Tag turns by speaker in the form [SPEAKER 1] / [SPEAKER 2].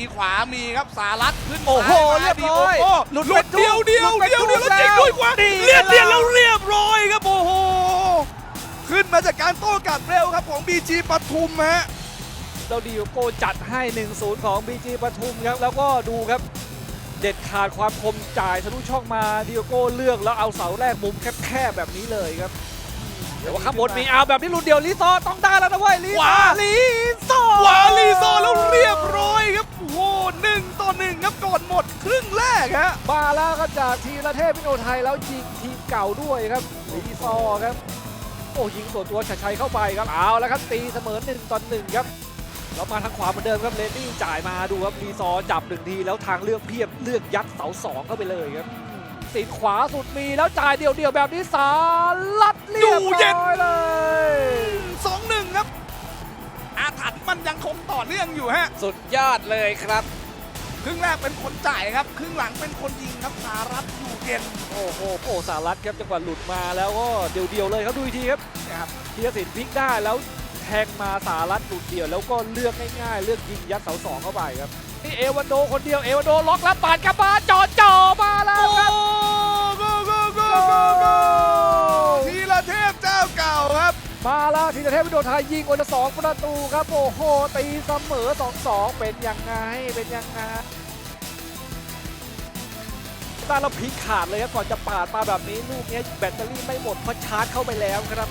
[SPEAKER 1] มีขวามีครับสารัตขึ้น
[SPEAKER 2] โอ้โห
[SPEAKER 1] ซ้ามา
[SPEAKER 2] เรียบร้อย
[SPEAKER 1] ดีโโก้
[SPEAKER 2] หลุด
[SPEAKER 1] หลุด
[SPEAKER 2] เป็น
[SPEAKER 1] เดียวเดียว
[SPEAKER 2] หลุดเป็น
[SPEAKER 1] เดียวเดียว
[SPEAKER 2] ลู
[SPEAKER 1] แล้ว
[SPEAKER 2] ก
[SPEAKER 1] จิก
[SPEAKER 2] แล้ว
[SPEAKER 1] ด้วยขวา
[SPEAKER 2] นี่
[SPEAKER 1] เลียด
[SPEAKER 2] ไง
[SPEAKER 1] เลียด
[SPEAKER 2] ล่ะ
[SPEAKER 1] แล้วเรียบร้อยครับโอ้โห
[SPEAKER 3] ขึ้นมาจากการโต้กลับเร็วครับของ BG ปทุมฮะ
[SPEAKER 2] เราดีโก้จัดให้ 1-0 ของ BG ปทุมครับ แล้วก็ดูครับ เด็ดขาดความคมจ่ายทะลุช่องมาดิโอโก้เลือกแล้วเอาเสาแรกมุมแคบๆแบบนี้เลยครับแต่ว่าข้างบนมีเอาแบบนี้รุ่นเดียวลีซอร์ต้องได้แล้วนะเว้ยลี
[SPEAKER 1] ขวา
[SPEAKER 2] ลีซอร์
[SPEAKER 1] ขวาลีโซแล้วเรียบ กฮะ
[SPEAKER 2] มาแล้วครับจากทีละเทพพิโนไทยแล้วยิงทีมเก่าด้วยครับลีซอร์ครับ โอ้ยิงส่วนตัวชัดชัยเข้าไปครับเอาแล้วครับตีเสมอหนึ่งต่อหนึ่งครับแล้วมาทางขวาเหมือนเดิมครับเลนนี่จ่ายมาดูครับรีซอร์จับหนึ่งทีแล้วทางเลือกเพียบเลือกยัดเสาสองเข้าไปเลยครับติดขวาสุดมีแล้วจ่ายเดี่ยวๆแบบนี้สาลัดเรียบ
[SPEAKER 1] อยู่เย็น
[SPEAKER 2] ร้อยเลย
[SPEAKER 1] สองหนึ่งครับอาถรรพ์มันยังคงต่อเนื่องอยู่ฮะ
[SPEAKER 2] สุดยอดเลยครับ
[SPEAKER 1] ครึ่งแรกเป็นคนจ่ายครับ ครึ่งหลังเป็นคนยิงครับสารัตอยู่เย็น
[SPEAKER 2] โอ้โหโอ้สารัดครับจังหวะหลุดมาแล้วก็เดี่ยวๆเลยครับดูอีกทีครับ
[SPEAKER 1] นะครับ
[SPEAKER 2] ธีรศิลป์พลิกได้แล้วแทงมาสารัดหลุดเดี่ยว แล้วก็เลือกง่ายๆเลือกยิงยัดเสาสองเข้าไปครับนี่เอวันโดคนเดียวเอวันโดล็อกแล้วปาดกลับมาจ่อจ่อๆมา มาแล้วทีละเทพวิโดไทยยิงอนละสองประตูครับโอ้โหตีเสมอสองสองเป็นยังไงเป็นยังไงตาเราพีขาดเลยครับก่อนจะปาดมาแบบนี้ลูกนี้แบตเตอรี่ไม่หมดเพราะชาร์จเข้าไปแล้วครับ